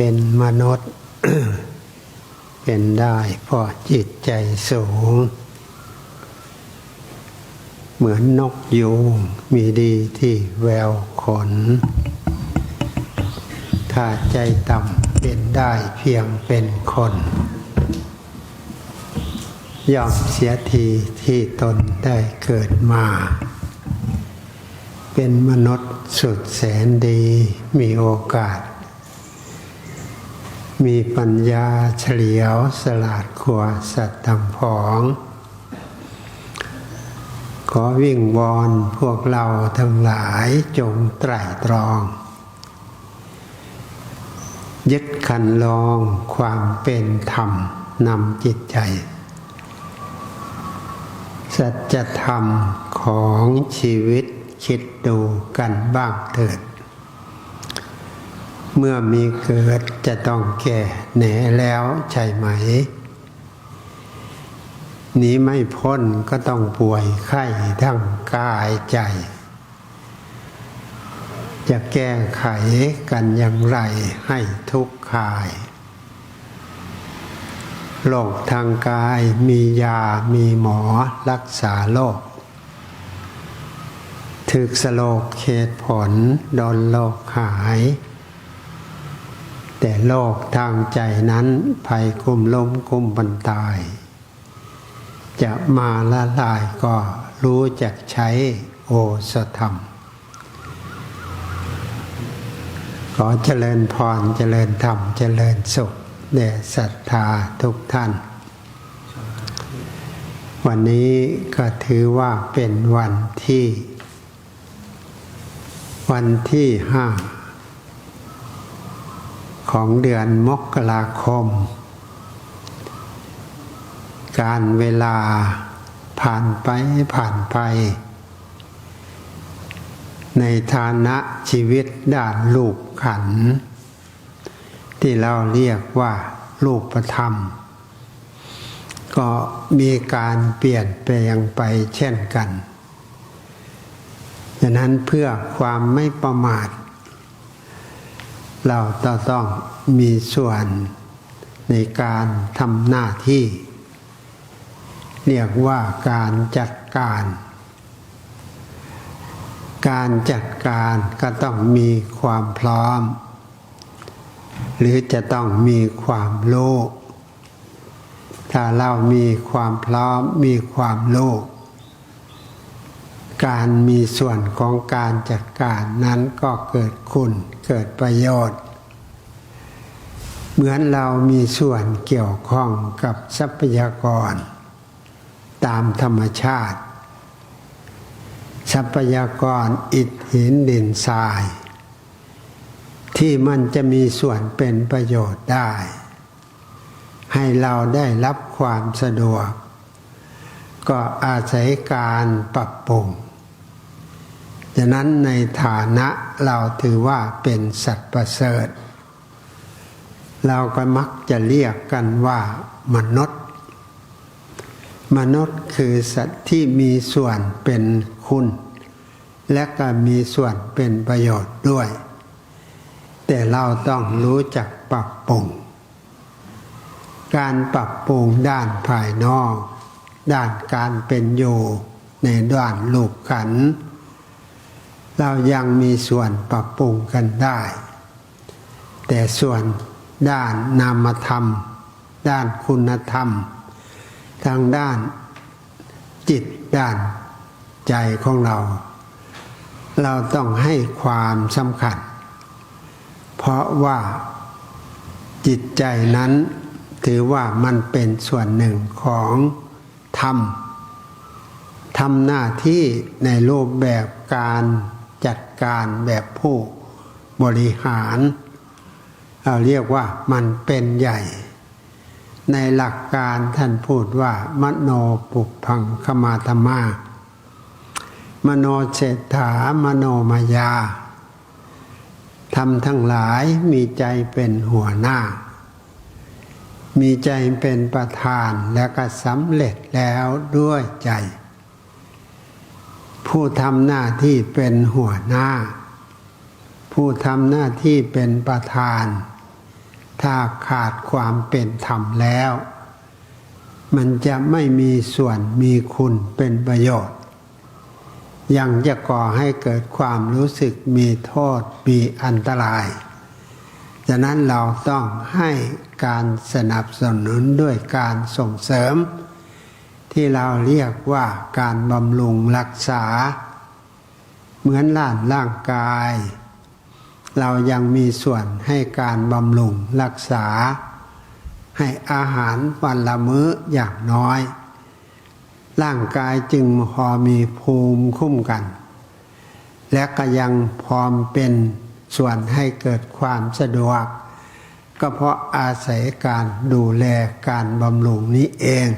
เป็นมนุษย์ เป็นได้เพราะจิตใจสูง เหมือนนกยูงมีดีที่แววขน ถ้าใจต่ำเป็นได้เพียงเป็นคนยอมเสียทีที่ตนได้เกิดมา เป็นมนุษย์สุดแสนดีมีโอกาส มีปัญญาเฉลียวสลาดขวาสัตว์ตำผอง ขอวิ่งวอนพวกเราทั้งหลายจงไตร่ตรอง ยึดขันลองความเป็นธรรมนำจิตใจ สัจธรรมของชีวิตคิดดูกันบ้างเถิด เมื่อมีเกิดจะต้องแก่แหนแล้วใช่ไหมหนีไม่พ้นก็ต้องป่วยไข้ทั้งกายใจ จะแก้ไขกันอย่างไรให้ทุกข์คายโรคทางกายมียามีหมอรักษาโรคถึกสโลกเขตผลดนโลกหาย แต่โลกทางใจนั้นภัยกุมล้มกุมบันตาย จะมาละลายก็รู้จักใช้โอสถธรรม ขอเจริญพรเจริญธรรม เจริญสุขแด่ศรัทธาทุกท่าน วันนี้ก็ถือว่าเป็นวันที่ วันที่ห้า ของเดือนมกราคม การเวลาผ่านไปผ่านไป ในฐานะชีวิตด้านลูกขัน ที่เราเรียกว่าลูกประธรรม ก็มีการเปลี่ยนแปลงไปเช่นกันดังนั้นเพื่อความไม่ประมาท เราต้องมีส่วนในการทำหน้าที่ เรียกว่าการจัดการ การจัดการก็ต้องมีความพร้อม หรือจะต้องมีความโลภถ้าเรามีความพร้อมมีความโลภ การมีส่วนของการจัดการนั้นก็เกิดคุณเกิดประโยชน์ เหมือนเรามีส่วนเกี่ยวข้องกับทรัพยากร ตามธรรมชาติ ทรัพยากรอิฐหินดินทราย ที่มันจะมีส่วนเป็นประโยชน์ได้ ให้เราได้รับความสะดวกก็อาศัยการปรับปรุง ดังนั้นในฐานะเราถือว่าเป็นสัตว์ประเสริฐ เราก็มักจะเรียกกันว่ามนุษย์ มนุษย์คือสัตว์ที่มีส่วนเป็นคุณ และก็มีส่วนเป็นประโยชน์ด้วย แต่เราต้องรู้จักปรับปรุงการปรับปรุงด้านภายนอก ด้านการเป็นอยู่ในด้านลูกขัน เรายังมีส่วนปรับปรุงกันได้ แต่ส่วนด้านนามธรรม ด้านคุณธรรม ทางด้านจิตด้านใจของเรา เราต้องให้ความสำคัญ เพราะว่าจิตใจนั้นถือว่ามันเป็นส่วนหนึ่งของธรรมทำหน้าที่ในรูปแบบการ การแบบผู้บริหารเราเรียกว่ามันเป็นใหญ่ ในหลักการท่านพูดว่ามโนปุพังขมาธรรมามโนเศรษฐามโนมายาทำทั้งหลายมีใจเป็นหัวหน้า มีใจเป็นประธานแล้วก็สำเร็จแล้วด้วยใจ ผู้ทำหน้าที่เป็นหัวหน้า ผู้ทำหน้าที่เป็นประธาน ถ้าขาดความเป็นธรรมแล้ว มันจะไม่มีส่วนมีคุณเป็นประโยชน์ ยังจะก่อให้เกิดความรู้สึกมีโทษมีอันตรายฉะนั้นเราต้องให้การสนับสนุนด้วยการส่งเสริม ที่เราเรียกว่าการบำรุงรักษา เหมือนร่างร่างกาย เรายังมีส่วนให้การบำรุงรักษา ให้อาหารวันละมื้ออย่างน้อย ร่างกายจึงพอมีภูมิคุ้มกัน และก็ยังพร้อมเป็นส่วนให้เกิดความสะดวก ก็เพราะอาศัยการดูแลการบำรุงนี้เอง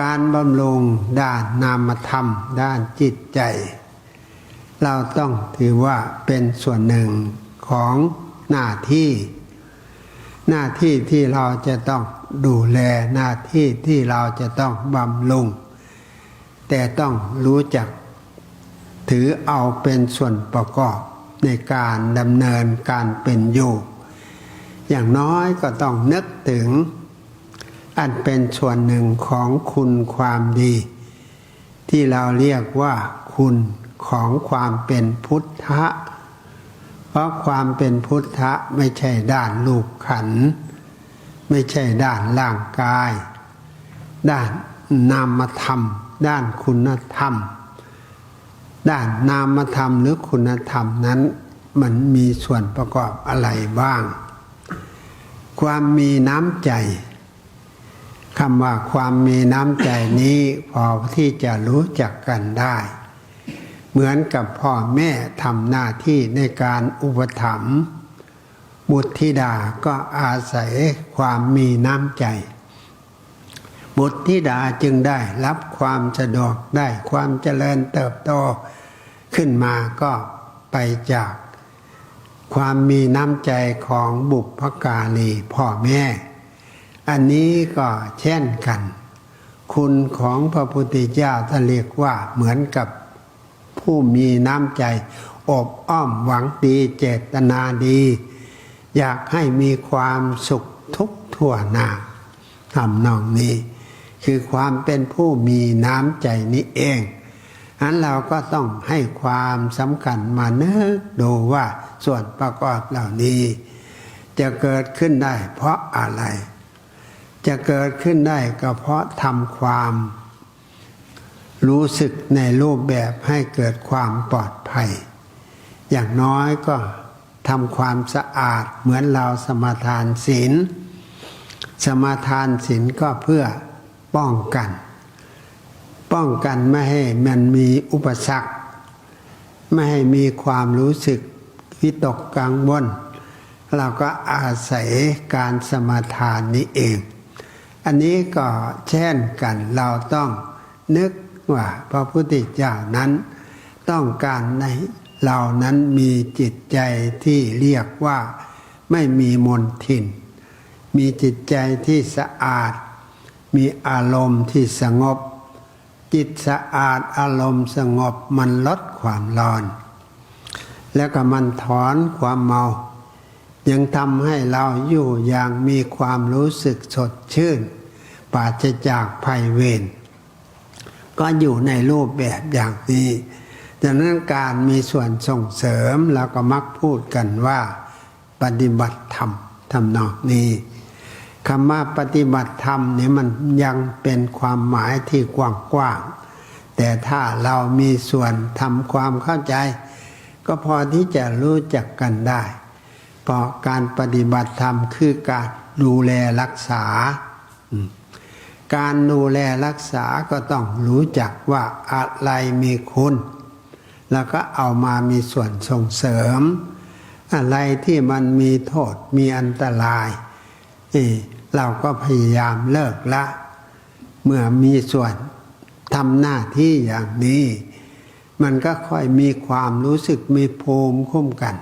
การบำรุงด้านนามธรรม ด้านจิตใจ เราต้องถือว่าเป็นส่วนหนึ่งของหน้าที่ หน้าที่ที่เราจะต้องดูแลหน้าที่ที่เราจะต้องบำรุง แต่ต้องรู้จัก ถือเอาเป็นส่วนประกอบในการดำเนินการเป็นอยู่ อย่างน้อยก็ต้องนึกถึง อันเป็นส่วนหนึ่งของคุณความดี ที่เราเรียกว่าคุณของความเป็นพุทธะ เพราะความเป็นพุทธะไม่ใช่ด้านลูกขัน ไม่ใช่ด้านร่างกาย ด้านนามธรรม ด้านคุณธรรม ด้านนามธรรมหรือคุณธรรมนั้น มันมีส่วนประกอบอะไรบ้าง ความมีน้ำใจ คำว่าความมีน้ำใจนี้พอที่จะรู้จักกันได้ เหมือนกับพ่อแม่ทำหน้าที่ในการอุปถัมภ์บุตรธิดาก็อาศัยความมีน้ำใจ บุตรธิดาจึงได้รับความสะดวกได้ความเจริญเติบโต ขึ้นมาก็ไปจาก ความมีน้ำใจของบุพการีพ่อแม่ อันนี้ก็เช่นกัน คุณของพระพุทธเจ้าท่านเรียกว่าเหมือนกับผู้มีน้ำใจอบอ้อมหวังดีเจตนาดี อยากให้มีความสุขทุกทั่วหน้าทำนองนี้ คือความเป็นผู้มีน้ำใจนี้เองอันเราก็ต้องให้ความสำคัญมาเนึกดูว่าส่วนประกอบเหล่านี้ จะเกิดขึ้นได้เพราะอะไร จะเกิดขึ้นได้ก็เพราะทำความ รู้สึกในรูปแบบให้เกิดความปลอดภัย อย่างน้อยก็ทำความสะอาดเหมือนเราสมาทานศีลสมาทานศีลก็เพื่อป้องกัน ป้องกันไม่ให้มันมีอุปสรรค ไม่ให้มีความรู้สึกวิตกกังวลเราก็อาศัยการสมาทานนี้เอง อันนี้ก็เช่นกันเราต้องนึกว่าพระพุทธเจ้านั้น ต้องการในเรานั้นมีจิตใจที่เรียกว่าไม่มีมนทิน มีจิตใจที่สะอาด มีอารมณ์ที่สงบ จิตสะอาดอารมณ์สงบมันลดความร้อน แล้วก็มันถอนความเมา ยังทำให้เราอยู่อย่างมีความรู้สึกสดชื่น ปราศจากภัยเวรก็อยู่ในรูปแบบอย่างนี้ดังนั้นการมีส่วนส่งเสริมเราก็มักพูดกันว่า ปฏิบัติธรรมทำนองนี้คำว่าปฏิบัติธรรมนี่มันยังเป็นความหมายที่กว้างๆแต่ถ้าเรามีส่วนทำความเข้าใจ ก็พอที่จะรู้จักกันได้ เพราะการปฏิบัติธรรมคือการดูแลรักษา การดูแลรักษาก็ต้องรู้จักว่าอะไรมีคุณ แล้วก็เอามามีส่วนส่งเสริม อะไรที่มันมีโทษมีอันตรายเราก็พยายามเลิกละ เมื่อมีส่วนทำหน้าที่อย่างนี้ มันก็ค่อยมีความรู้สึกมีภูมิคุ้มกัน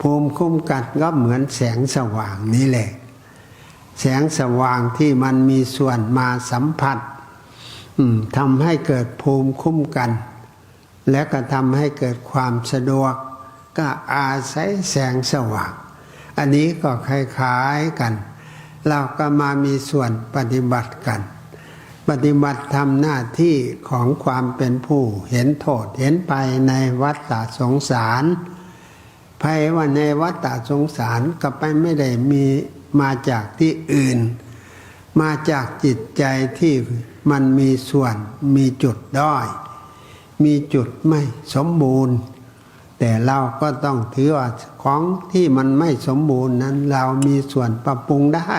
ภูมิคุ้มกันก็เหมือนแสงสว่างนี่แหละ แสงสว่างที่มันมีส่วนมาสัมผัสทำให้เกิดภูมิคุ้มกัน และก็ทำให้เกิดความสะดวก ก็อาศัยแสงสว่าง อันนี้ก็คล้ายๆกัน เราก็มามีส่วนปฏิบัติกัน ปฏิบัติทำหน้าที่ของความเป็นผู้เห็นโทษเห็นไปในวัฏฏะสงสารภัยว่าในวัฏฏะสงสารก็ไปไม่ได้มี มาจากที่อื่น มาจากจิตใจที่มันมีส่วนมีจุดด้อย มีจุดไม่สมบูรณ์ แต่เราก็ต้องถือว่าของที่มันไม่สมบูรณ์นั้น เรามีส่วนปรับปรุงได้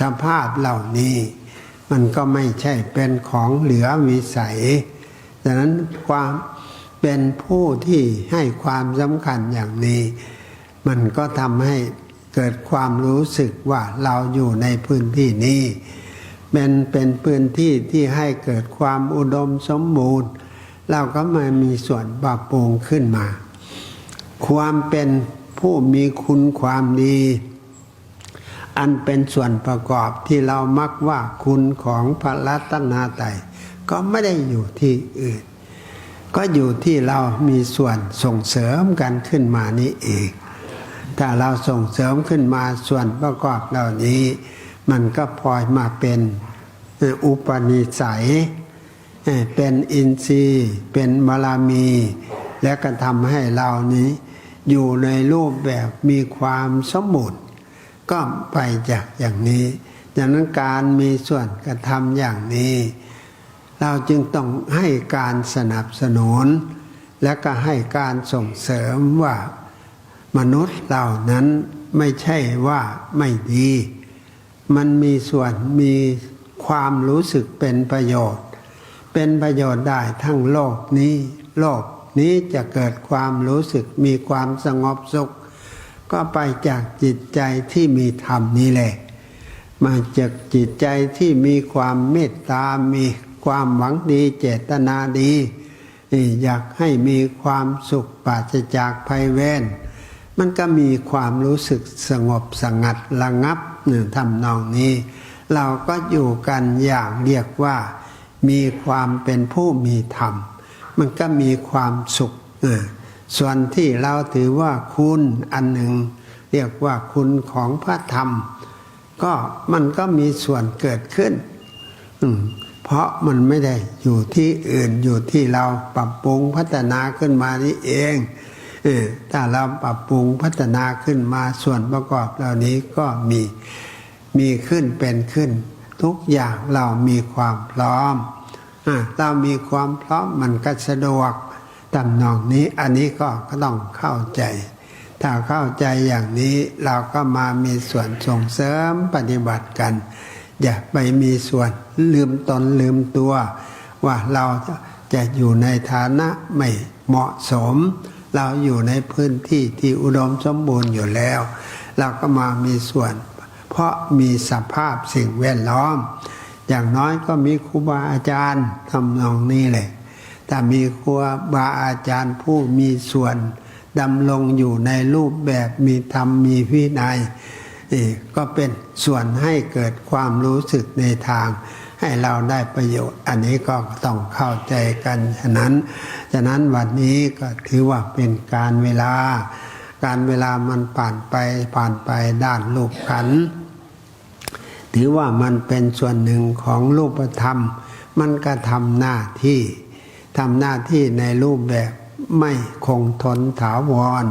สภาพเหล่านี้ มันก็ไม่ใช่เป็นของเหลือวิสัยดังนั้นความเป็นผู้ที่ให้ความสำคัญอย่างนี้ มันก็ทำให้ เกิดความรู้สึกว่าเราอยู่ในพื้นที่นี้เป็นเป็นพื้นที่ที่ให้เกิดความอุดมสมบูรณ์ เราก็มามีส่วนปรับปรุงขึ้นมา ความเป็นผู้มีคุณความดี อันเป็นส่วนประกอบที่เรามักว่าคุณของพระรัตนตรัยก็ไม่ได้อยู่ที่อื่น ก็อยู่ที่เรามีส่วนส่งเสริมกันขึ้นมานี้เอง ถ้าเราส่งเสริมขึ้นมาส่วนประกอบเหล่านี้ มันก็พลอยมาเป็นอุปนิสัย เป็นอินทรีย์ เป็นบารมี และก็ทำให้เรานี้ อยู่ในรูปแบบมีความสมบูรณ์ก็ไปจากอย่างนี้ดังนั้นการมีส่วนกระทำอย่างนี้ เราจึงต้องให้การสนับสนุน และก็ให้การส่งเสริมว่า มนุษย์เหล่านั้นไม่ใช่ว่าไม่ดี มันมีส่วนมีความรู้สึกเป็นประโยชน์ เป็นประโยชน์ได้ทั้งโลกนี้ โลกนี้จะเกิดความรู้สึกมีความสงบสุข ก็ไปจากจิตใจที่มีธรรมนี่แหละ มาจากจิตใจที่มีความเมตตา มีความหวังดีเจตนาดี อยากให้มีความสุขปราศจากภัยเวร มันก็มีความรู้สึกสงบสงัดระงับหนึ่งทำนองนี้ เราก็อยู่กันอย่างเรียกว่า มีความเป็นผู้มีธรรม มันก็มีความสุขเออส่วนที่เราถือว่าคุณอันหนึ่ง เรียกว่าคุณของพระธรรม ก็มันก็มีส่วนเกิดขึ้นเพราะมันไม่ได้อยู่ที่อื่นอยู่ที่เราปรับปรุงพัฒนาขึ้นมานี่เอง ถ้าเราปรับปรุงพัฒนาขึ้นมาส่วนประกอบเหล่านี้ก็มีมีขึ้นเป็นขึ้น ทุกอย่างเรามีความพร้อมอเรามีความพร้อมมันก็สะดวกตำนองนี้อันนี้ก็ก็ต้องเข้าใจ ถ้าเข้าใจอย่างนี้เราก็มามีส่วนส่งเสริมปฏิบัติกัน อย่าไปมีส่วนลืมตนลืมตัว ว่าเราจะอยู่ในฐานะไม่เหมาะสม เราอยู่ในพื้นที่ที่อุดมสมบูรณ์อยู่แล้ว เราก็มามีส่วน เพราะมีสภาพสิ่งแวดล้อม อย่างน้อยก็มีครูบาอาจารย์ทำนองนี้เลยถ้ามีครูบาอาจารย์ผู้มีส่วนดำรงอยู่ในรูปแบบมีธรรมมีวินัยก็เป็นส่วนให้เกิดความรู้สึกในทาง ให้เราได้ประโยชน์ อันนี้ก็ต้องเข้าใจกันฉะนั้น ฉะนั้นวันนี้ก็ถือว่าเป็นการเวลา การเวลามันผ่านไปผ่านไปด้านรูปขัน ถือว่ามันเป็นส่วนหนึ่งของรูปธรรม มันก็ทำหน้าที่ทำหน้าที่ในรูปแบบไม่คงทนถาวร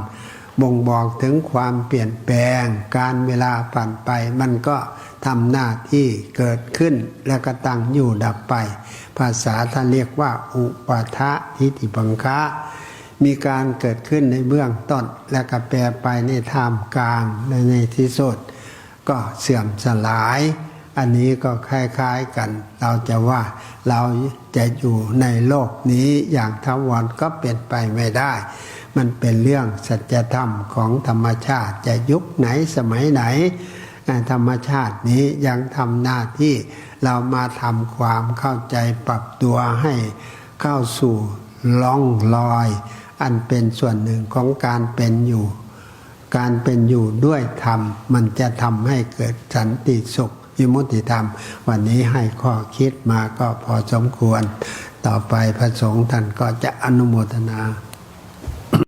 บ่งบอกถึงความเปลี่ยนแปลง การเวลาผ่านไป มันก็ทำหน้าที่เกิดขึ้นแล้วก็ตั้งอยู่ดับไป ภาษาท่านเรียกว่า อุปาทะทิฏฐิบังคะมีการเกิดขึ้นในเบื้องต้น แล้วก็แปรไปในท่ามกลางและในที่สุดก็เสื่อมสลาย อันนี้ก็คล้ายๆกัน เราจะว่าเราจะอยู่ในโลกนี้อย่างทวารก็เป็นไปไม่ได้ มันเป็นเรื่องสัจธรรมของธรรมชาติ จะยุคไหนสมัยไหน ธรรมชาตินี้ยังทำหน้าที่เรามาทำความเข้าใจปรับตัวให้เข้าสู่ล่องลอย อันเป็นส่วนหนึ่งของการเป็นอยู่ การเป็นอยู่ด้วยธรรม มันจะทำให้เกิดสันติสุขวิมุติธรรม วันนี้ให้ข้อคิดมาก็พอสมควร ต่อไปพระสงฆ์ท่านก็จะอนุโมทนา